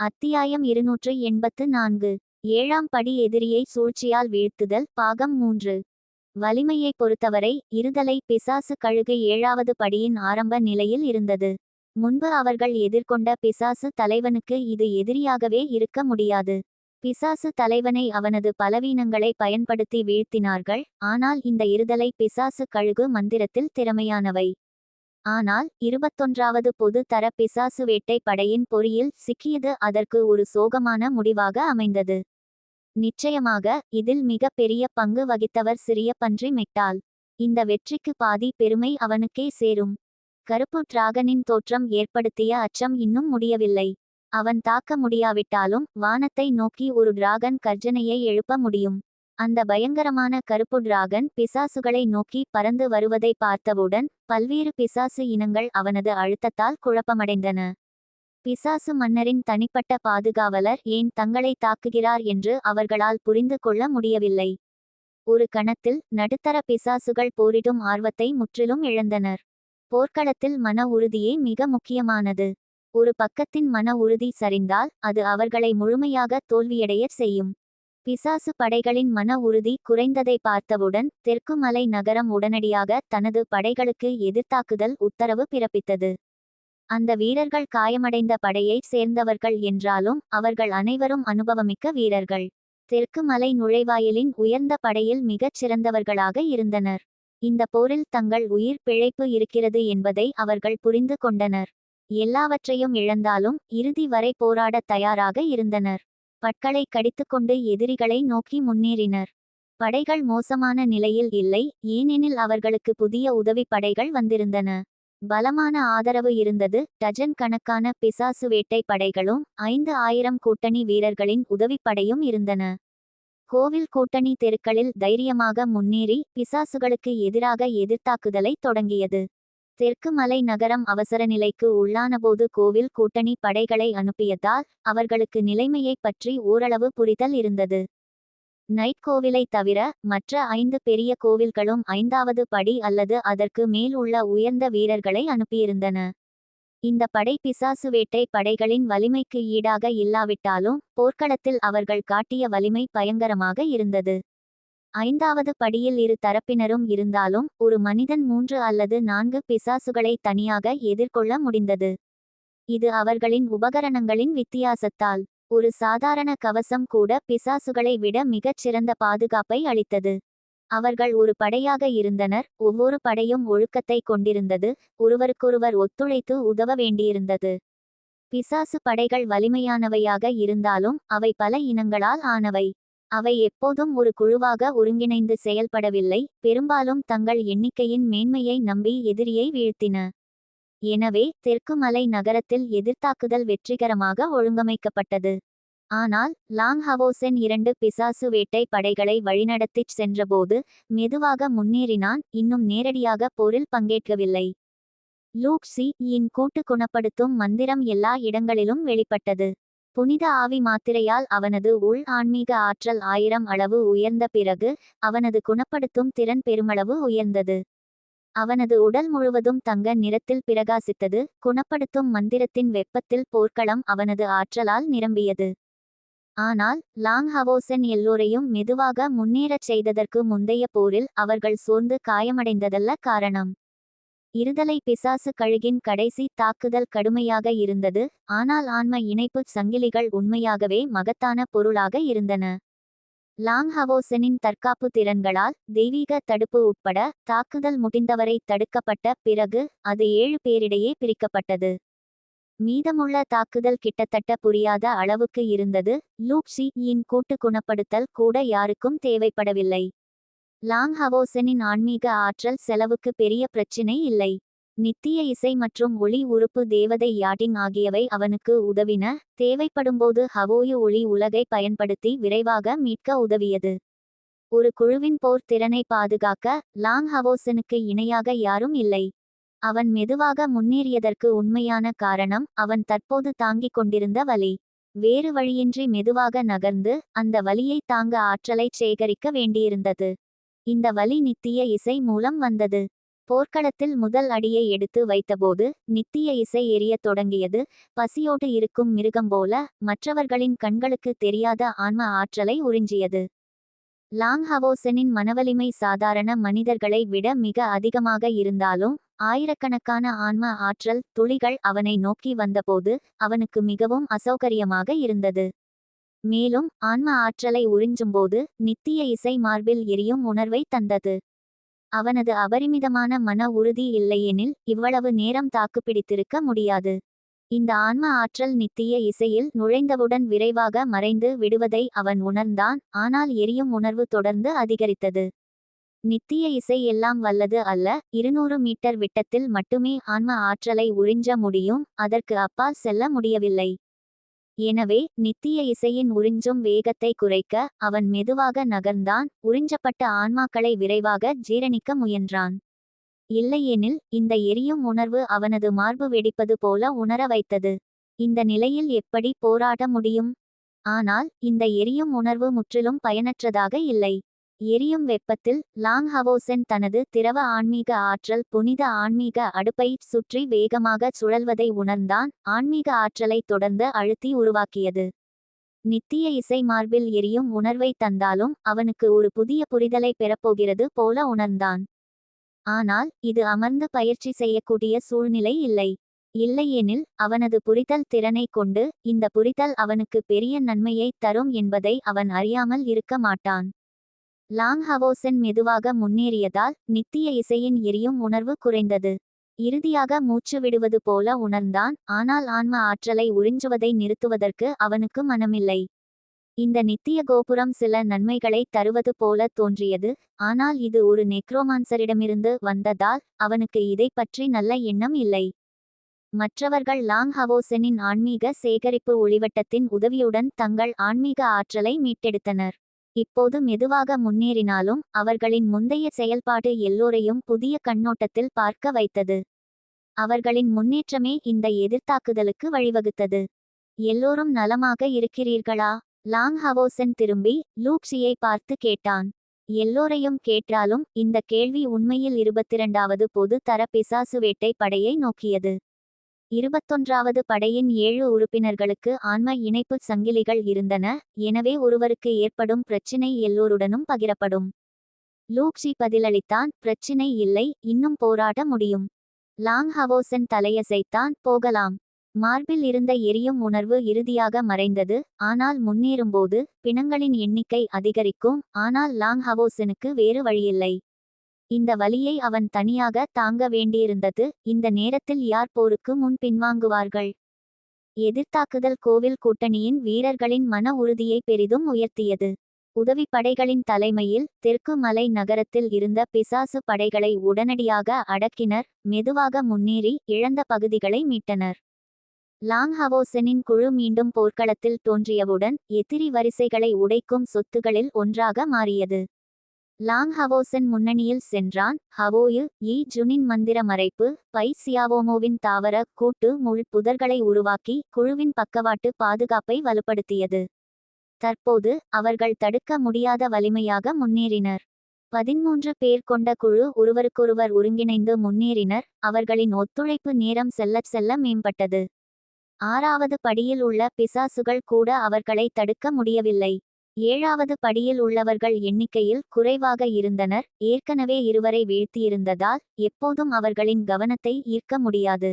அத்தியாயம் இருநூற்று எண்பத்து நான்கு. ஏழாம் படி எதிரியை சூழ்ச்சியால் வீழ்த்துதல். பாகம் மூன்று. வலிமையைப் பொறுத்தவரை இருதலை பிசாசு கழுகு ஏழாவது படியின் ஆரம்ப நிலையில் இருந்தது. முன்பு அவர்கள் எதிர்கொண்ட பிசாசு தலைவனுக்கு இது எதிரியாகவே இருக்க முடியாது. பிசாசு தலைவனை அவனது பலவீனங்களை பயன்படுத்தி வீழ்த்தினார்கள். ஆனால் இந்த இருதலை பிசாசு கழுகு மந்திரத்தில் திறமையானவை. ஆனால் இருபத்தொன்றாவது பொது தர பிசாசு வேட்டை படையின் பொறியில் சிக்கியது அதற்கு ஒரு சோகமான முடிவாக அமைந்தது. நிச்சயமாக இதில் மிக பெரிய பங்கு வகித்தவர் சிறிய பன்றி மெக்டால் இந்த வெற்றிக்கு பாதி பெருமை அவனுக்கே சேரும். கருப்பு டிராகனின் தோற்றம் ஏற்படுத்திய அச்சம் இன்னும் முடியவில்லை. அவன் தாக்க முடியாவிட்டாலும் வானத்தை நோக்கி ஒரு டிராகன் கர்ஜனையை எழுப்ப முடியும். அந்த பயங்கரமான கருப்பு டிராகன் பிசாசுகளை நோக்கி பறந்து வருவதை பார்த்தவுடன் பல்வேறு பிசாசு இனங்கள் அவனது அழுத்தத்தால் குழப்பமடைந்தன. பிசாசு மன்னரின் தனிப்பட்ட பாதுகாவலர் ஏன் தங்களை தாக்குகிறார் என்று அவர்களால் புரிந்து கொள்ள முடியவில்லை. ஒரு கணத்தில் நடுத்தர பிசாசுகள் போரிடும் ஆர்வத்தை முற்றிலும் இழந்தனர். போர்க்களத்தில் மன உறுதியே மிக முக்கியமானது. ஒரு பக்கத்தின் மன உறுதி சரிந்தால் அது அவர்களை முழுமையாக தோல்வியடைய செய்யும். பிசாசு படைகளின் மன உறுதி குறைந்ததை பார்த்தவுடன் தெற்கு மலை நகரம் உடனடியாக தனது படைகளுக்கு எதிர்த்தாக்குதல் உத்தரவு பிறப்பித்தது. அந்த வீரர்கள் காயமடைந்த படையைச் சேர்ந்தவர்கள் என்றாலும் அவர்கள் அனைவரும் அனுபவமிக்க வீரர்கள். தெற்கு மலை நுழைவாயிலின் உயர்ந்த படையில் மிகச் சிறந்தவர்களாக இருந்தனர். இந்த போரில் தங்கள் உயிர் பிழைப்பு இருக்கிறது என்பதை அவர்கள் புரிந்து கொண்டனர். எல்லாவற்றையும் இழந்தாலும் இறுதி வரை போராடத் தயாராக இருந்தனர். பற்களை கடித்துக்கொண்டு எதிரிகளை நோக்கி முன்னேறினர். படைகள் மோசமான நிலையில் இல்லை ஏனெனில் அவர்களுக்கு புதிய உதவி படைகள் வந்திருந்தன. பலமான ஆதரவு இருந்தது டஜன் கணக்கான பிசாசு வேட்டை படைகளும் ஐந்து ஆயிரம் கூட்டணி வீரர்களின் உதவிப்படையும் இருந்தன. கோவில் கூட்டணி தெருக்களில் தைரியமாக முன்னேறி பிசாசுகளுக்கு எதிராக எதிர்த்தாக்குதலை தொடங்கியது. தெற்கு மலை நகரம் அவசர நிலைக்கு உள்ளானபோது கோவில் கூட்டணி படைகளை அனுப்பியதால் அவர்களுக்கு நிலைமையைப் பற்றி ஓரளவு புரிதல் இருந்தது. நைட் கோவிலை தவிர மற்ற ஐந்து பெரிய கோவில்களும் ஐந்தாவது படி அல்லது அதற்கு மேல் உள்ள உயர்ந்த வீரர்களை அனுப்பியிருந்தன. இந்த படை பிசாசு வேட்டை படைகளின் வலிமைக்கு ஈடாக இல்லாவிட்டாலும் போர்க்களத்தில் அவர்கள் காட்டிய வலிமை பயங்கரமாக இருந்தது. ஐந்தாவது படியில் இரு தரப்பினரும் இருந்தாலும் ஒரு மனிதன் மூன்று அல்லது நான்கு பிசாசுகளை தனியாக எதிர்கொள்ள முடிந்தது. இது அவர்களின் உபகரணங்களின் வித்தியாசத்தால் ஒரு சாதாரண கவசம் கூட பிசாசுகளை விட மிகச் சிறந்த பாதுகாப்பை அளித்தது. அவர்கள் ஒரு படையாக இருந்தனர் ஒவ்வொரு படையும் ஒழுக்கத்தை கொண்டிருந்தது ஒருவருக்கொருவர் ஒத்துழைத்து உதவ வேண்டியிருந்தது. பிசாசு படைகள் வலிமையானவையாக இருந்தாலும் அவை பல இனங்களால் ஆனவை. அவை எப்போதும் ஒரு குழுவாக ஒருங்கிணைந்து செயல்படவில்லை பெரும்பாலும் தங்கள் எண்ணிக்கையின் மேன்மையை நம்பி எதிரியை வீழ்த்தின. எனவே தெற்கு மலை நகரத்தில் எதிர்த்தாக்குதல் வெற்றிகரமாக ஒழுங்கமைக்கப்பட்டது. ஆனால் லாங் ஹவோசென் இரண்டு பிசாசு வேட்டை படைகளை வழிநடத்திச் சென்றபோது மெதுவாக முன்னேறினான் இன்னும் நேரடியாக போரில் பங்கேற்கவில்லை. லூக்ஸி இன் கூட்டு குணப்படுத்தும் மந்திரம் எல்லா இடங்களிலும் வெளிப்பட்டது. புனித ஆவி மாத்திரையால் அவனது உள் ஆன்மீக ஆற்றல் ஆயிரம் அளவு உயர்ந்த பிறகு அவனது குணப்படுத்தும் திறன் பெருமளவு உயர்ந்தது. அவனது உடல் முழுவதும் தங்க நிறத்தில் பிரகாசித்தது குணப்படுத்தும் மந்திரத்தின் வெப்பத்தில் போர்க்களம் அவனது ஆற்றலால் நிரம்பியது. ஆனால் லாங் ஹவோசன் எல்லோரையும் மெதுவாக முன்னேறச் செய்ததற்கு முந்தைய போரில் அவர்கள் சோர்ந்து காயமடைந்ததல்ல காரணம். இருதலை பிசாசு கழுகின் கடைசி தாக்குதல் கடுமையாக இருந்தது ஆனால் ஆன்ம இணைப்பு சங்கிலிகள் உண்மையாகவே மகத்தான பொருளாக இருந்தன. லாங் ஹவோசனின் தற்காப்பு திறன்களால் தெய்வீக தடுப்பு உட்பட தாக்குதல் முடிந்தவரை தடுக்கப்பட்ட பிறகு அது ஏழு பேரிடையே பிரிக்கப்பட்டது. மீதமுள்ள தாக்குதல் கிட்டத்தட்ட புரியாத அளவுக்கு இருந்தது லூக் ஷி யின் கூட்டு குணப்படுத்தல் கூட யாருக்கும் தேவைப்படவில்லை. லாங் ஹவோசனின் ஆன்மீக ஆற்றல் செலவுக்கு பெரிய பிரச்சினை இல்லை. நித்திய இசை மற்றும் ஒளி உறுப்பு தேவதை யாட்டிங் ஆகியவை அவனுக்கு உதவின. தேவைப்படும்போது ஹவோயு ஒளி உலகை பயன்படுத்தி விரைவாக மீட்க உதவியது. ஒரு குழுவின் போர் திறனை பாதுகாக்க லாங் ஹவோசனுக்கு இணையாக யாரும் இல்லை. அவன் மெதுவாக முன்னேறியதற்கு உண்மையான காரணம் அவன் தற்போது தாங்கிக் கொண்டிருந்த வலி. வேறு வழியின்றி மெதுவாக நகர்ந்து அந்த வலியை தாங்க ஆற்றலை சேகரிக்க வேண்டியிருந்தது. இந்த வலி நித்திய இசை மூலம் வந்தது. போர்க்களத்தில் முதல் அடியை எடுத்து வைத்தபோது நித்திய இசை எரியத் தொடங்கியது. பசியோடு இருக்கும் மிருகம் போல மற்றவர்களின் கண்களுக்கு தெரியாத ஆன்ம ஆற்றலை உறிஞ்சியது. லாங் ஹவோசனின் மனவலிமை சாதாரண மனிதர்களை விட மிக அதிகமாக இருந்தாலும் ஆயிரக்கணக்கான ஆன்ம ஆற்றல் துளிகள் அவனை நோக்கி வந்தபோது அவனுக்கு மிகவும் அசௌகரியமாக இருந்தது. மேலும் ஆன்ம ஆற்றலை உறிஞ்சும்போது நித்திய இசை மார்பில் எரியும் உணர்வை தந்தது. அவனது அபரிமிதமான மன உறுதி இல்லையெனில் இவ்வளவு நேரம் தாக்குப்பிடித்திருக்க முடியாது. இந்த ஆன்ம ஆற்றல் நித்திய இசையில் நுழைந்தவுடன் விரைவாக மறைந்து விடுவதை அவன் உணர்ந்தான் ஆனால் எரியும் உணர்வு தொடர்ந்து அதிகரித்தது. நித்திய இசை எல்லாம் வல்லது அல்ல இருநூறு மீட்டர் விட்டத்தில் மட்டுமே ஆன்ம ஆற்றலை உறிஞ்ச முடியும் அதற்கு அப்பால் செல்ல முடியவில்லை. எனவே நித்திய இசையின் உறிஞ்சும் வேகத்தை குறைக்க அவன் மெதுவாக நகர்ந்தான் உறிஞ்சப்பட்ட ஆன்மாக்களை விரைவாக ஜீரணிக்க முயன்றான். இல்லையெனில் இந்த எரியும் உணர்வு அவனது மார்பு வெடிப்பது போல உணர வைத்தது. இந்த நிலையில் எப்படி போராட முடியும்? ஆனால் இந்த எரியும் உணர்வு முற்றிலும் பயனற்றதாக இல்லை. எரியும் வெப்பத்தில் லாங் ஹவோசென் தனது திரவ ஆன்மீக ஆற்றல் புனித ஆன்மீக அடுப்பை சுற்றி வேகமாக சுழல்வதை உணர்ந்தான். ஆன்மீக ஆற்றலை தொடர்ந்து அழுத்தி உருவாக்கியது. நித்திய இசை மார்பில் எரியும் உணர்வை தந்தாலும் அவனுக்கு ஒரு புதிய புரிதலை பெறப்போகிறது போல உணர்ந்தான். ஆனால் இது அமர்ந்து பயிற்சி செய்யக்கூடிய சூழ்நிலை இல்லை. இல்லையெனில் அவனது புரிதல் திறனை கொண்டு இந்த புரிதல் அவனுக்கு பெரிய நன்மையை தரும் என்பதை அவன் அறியாமல் இருக்க மாட்டான். லாங் ஹவோசன் மெதுவாக முன்னேறியதால் நித்திய இசையின் எரியும் உணர்வு குறைந்தது. இறுதியாக மூச்சு விடுவது போல உணர்ந்தான் ஆனால் ஆன்ம ஆற்றலை உறிஞ்சுவதை நிறுத்துவதற்கு அவனுக்கு மனமில்லை. இந்த நித்திய கோபுரம் சில நன்மைகளை தருவது போல தோன்றியது ஆனால் இது ஒரு நெக்ரோமான்சரிடமிருந்து வந்ததால் அவனுக்கு இதை பற்றி நல்ல எண்ணம் இல்லை. மற்றவர்கள் லாங் ஹவோசனின் ஆன்மீக சேகரிப்பு ஒளிவட்டத்தின் உதவியுடன் தங்கள் ஆன்மீக ஆற்றலை மீட்டெடுத்தனர். இப்போது மெதுவாக முன்னேறினாலும் அவர்களின் முந்தைய செயல்பாடு எல்லோரையும் புதிய கண்ணோட்டத்தில் பார்க்க வைத்தது. அவர்களின் முன்னேற்றமே இந்த எதிர்த்தாக்குதலுக்கு வழிவகுத்தது. எல்லோரும் நலமாக இருக்கிறீர்களா? லாங் ஹவோசன் திரும்பி லூக்ஷியை பார்த்து கேட்டான். எல்லோரையும் கேட்டாலும் இந்த கேள்வி உண்மையில் இருபத்திரண்டாவது பொது தர பிசாசு வேட்டை படையை நோக்கியது. இருபத்தொன்றாவது படையின் ஏழு உறுப்பினர்களுக்கு ஆன்ம இணைப்பு சங்கிலிகள் இருந்தன எனவே ஒருவருக்கு ஏற்படும் பிரச்சினை எல்லோருடனும் பகிரப்படும். லூக்ஷி பதிலளித்தான் பிரச்சினை இல்லை இன்னும் போராட முடியும். லாங் ஹவோசன் தலையசைத்தான் போகலாம். மார்பில் இருந்த எரியும் உணர்வு இறுதியாக மறைந்தது ஆனால் முன்னேறும்போது பிணங்களின் எண்ணிக்கை அதிகரிக்கும் ஆனால் லாங் ஹவோசனுக்கு வேறு வழியில்லை. இந்த வலியை அவன் தனியாக தாங்க வேண்டியிருந்தது. இந்த நேரத்தில் யார் போருக்கு முன் பின்வாங்குவார்கள்? எதிர்த்தாக்குதல் கோவில் கூட்டணியின் வீரர்களின் மன உறுதியை பெரிதும் உயர்த்தியது. உதவி படைகளின் தலைமையில் தெற்கு மலை நகரத்தில் இருந்த பிசாசு படைகளை உடனடியாக அடக்கினர். மெதுவாக முன்னேறி இழந்த பகுதிகளை மீட்டனர். லாங் ஹவோசனின் குழு மீண்டும் போர்க்களத்தில் தோன்றியவுடன் எதிரி வரிசைகளை உடைக்கும் சொத்துகளில் ஒன்றாக மாறியது. லாங் ஹவோசன் முன்னணியில் சென்றான். ஹவோயு ஈ. ஜுனின் மந்திர மறைப்பு பை. சியாவோமோவின் தாவர கூட்டு முள் புதர்களை உருவாக்கி குழுவின் பக்கவாட்டு பாதுகாப்பை வலுப்படுத்தியது. தற்போது அவர்கள் தடுக்க முடியாத வலிமையாக முன்னேறினர். பதிமூன்று பேர் கொண்ட குழு ஒருவருக்கொருவர் ஒருங்கிணைந்து முன்னேறினர். அவர்களின் ஒத்துழைப்பு நேரம் செல்லச் செல்ல மேம்பட்டது. ஆறாவது படியில் உள்ள பிசாசுகள் கூட அவர்களை தடுக்க முடியவில்லை. ஏழாவது படியில் உள்ளவர்கள் எண்ணிக்கையில் குறைவாக இருந்தனர். ஏற்கனவே இருவரை வீழ்த்தியிருந்ததால் எப்போதும் அவர்களின் கவனத்தை ஈர்க்க முடியாது.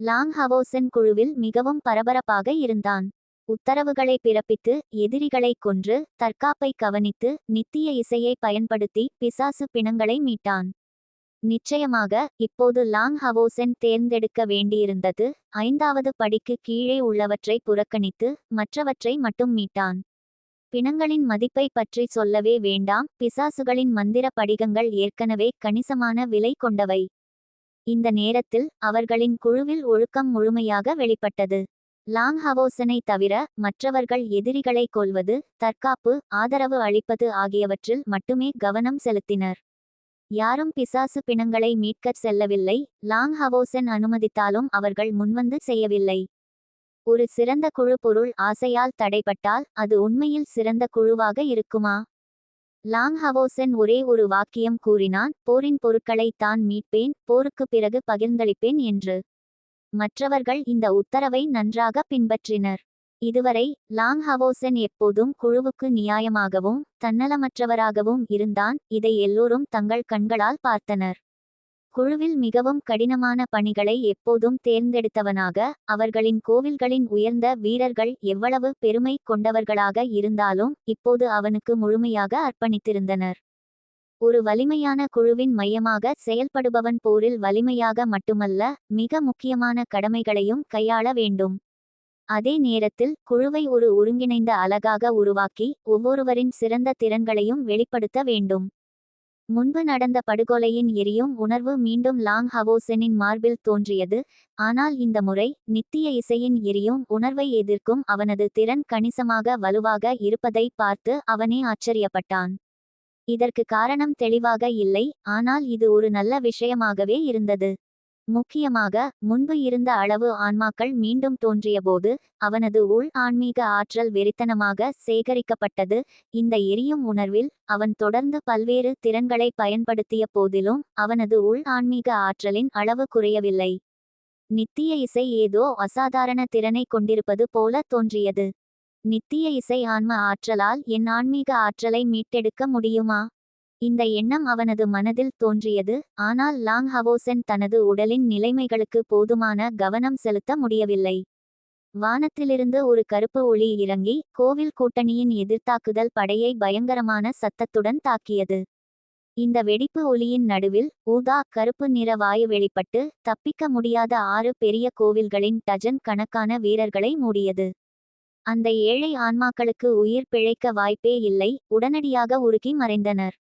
லாங் ஹவோசன் குழுவில் மிகவும் பரபரப்பாக இருந்தான். உத்தரவுகளை பிறப்பித்து எதிரிகளை கொன்று தற்காப்பை கவனித்து நித்திய இசையை பயன்படுத்தி பிசாசு பிணங்களை மீட்டான். நிச்சயமாக இப்போது லாங் ஹவோசென் தேர்ந்தெடுக்க வேண்டியிருந்தது ஐந்தாவது படிக்கு கீழே உள்ளவற்றை புறக்கணித்து மற்றவற்றை மட்டும் மீட்டான். பிணங்களின் மதிப்பை பற்றி சொல்லவே வேண்டாம். பிசாசுகளின் மந்திர படிகங்கள் ஏற்கனவே கணிசமான விலை கொண்டவை. இந்த நேரத்தில் அவர்களின் குழுவில் ஒழுக்கம் முழுமையாக வெளிப்பட்டது. லாங் ஹவோசனை தவிர மற்றவர்கள் எதிரிகளை கொல்வது தற்காப்பு ஆதரவு அளிப்பது ஆகியவற்றில் மட்டுமே கவனம் செலுத்தினர். யாரும் பிசாசு பிணங்களை மீட்கச் செல்லவில்லை. லாங் ஹவோசன் அனுமதித்தாலும் அவர்கள் முன்வந்து செய்யவில்லை. ஒரு சிறந்த குழு பொருள் ஆசையால் தடைப்பட்டால் அது உண்மையில் சிறந்த குழுவாக இருக்குமா? லாங் ஹவோசன் ஒரே ஒரு வாக்கியம் கூறினான் போரின் பொருட்களை தான் மீட்பேன் போருக்கு பிறகு பகிர்ந்தளிப்பேன் என்று. மற்றவர்கள் இந்த உத்தரவை நன்றாக பின்பற்றினர். இதுவரை லாங் ஹவோசன் எப்போதும் குழுவுக்கு நியாயமாகவும் தன்னலமற்றவராகவும் இருந்தான் இதை எல்லோரும் தங்கள் கண்களால் பார்த்தனர். குழுவில் மிகவும் கடினமான பணிகளை எப்போதும் தேர்ந்தெடுத்தவனாக அவர்களின் கோவில்களின் உயர்ந்த வீரர்கள் எவ்வளவு பெருமை கொண்டவர்களாக இருந்தாலும் இப்போது அவனுக்கு முழுமையாக அர்ப்பணித்திருந்தனர். ஒரு வலிமையான குழுவின் மையமாக செயல்படுபவன் போரில் வலிமையாக மட்டுமல்ல மிக முக்கியமான கடமைகளையும் கையாள வேண்டும். அதே நேரத்தில் குழுவை ஒரு ஒருங்கிணைந்த அலகாக உருவாக்கி ஒவ்வொருவரின் சிறந்த திறன்களையும் வெளிப்படுத்த வேண்டும். முன்பு நடந்த படுகொலையின் எரியும் உணர்வு மீண்டும் லாங் ஹவோசெனின் மார்பில் தோன்றியது. ஆனால் இந்த முறை நித்திய இசையின் எரியும் உணர்வை எதிர்க்கும் அவனது திறன் கணிசமாக வலுவாக இருப்பதை பார்த்து அவனே ஆச்சரியப்பட்டான். இதற்கு காரணம் தெளிவாக இல்லை ஆனால் இது ஒரு நல்ல விஷயமாகவே இருந்தது. முக்கியமாக முன்பு இருந்த அளவு ஆன்மாக்கள் மீண்டும் தோன்றியபோது அவனது உள் ஆன்மீக ஆற்றல் வெறித்தனமாக சேகரிக்கப்பட்டது. இந்த எரியும் உணர்வில் அவன் தொடர்ந்து பல்வேறு திறன்களை பயன்படுத்திய போதிலும் அவனது உள் ஆன்மீக ஆற்றலின் அளவு குறையவில்லை. நித்திய இசை ஏதோ அசாதாரண திறனை கொண்டிருப்பது போல தோன்றியது. நித்திய இசை ஆன்ம ஆற்றலால் என் ஆன்மீக ஆற்றலை மீட்டெடுக்க முடியுமா? இந்த எண்ணம் அவனது மனதில் தோன்றியது ஆனால் லாங் ஹவோசென் தனது உடலின் நிலைமைகளுக்கு போதுமான கவனம் செலுத்த முடியவில்லை. வானத்திலிருந்து ஒரு கருப்பு ஒளி இறங்கி கோவில் கூட்டணியின் எதிர்த்தாக்குதல் படையை பயங்கரமான சத்தத்துடன் தாக்கியது. இந்த வெடிப்பு ஒளியின் நடுவில் ஊதா கருப்பு நிற வாயு வெளிப்பட்டு தப்பிக்க முடியாத ஆறு பெரிய கோவில்களின் டஜன் கணக்கான வீரர்களை மூடியது. அந்த ஏழை ஆன்மாக்களுக்கு உயிர் பிழைக்க வாய்ப்பே இல்லை உடனடியாக உருகி மறைந்தனர்.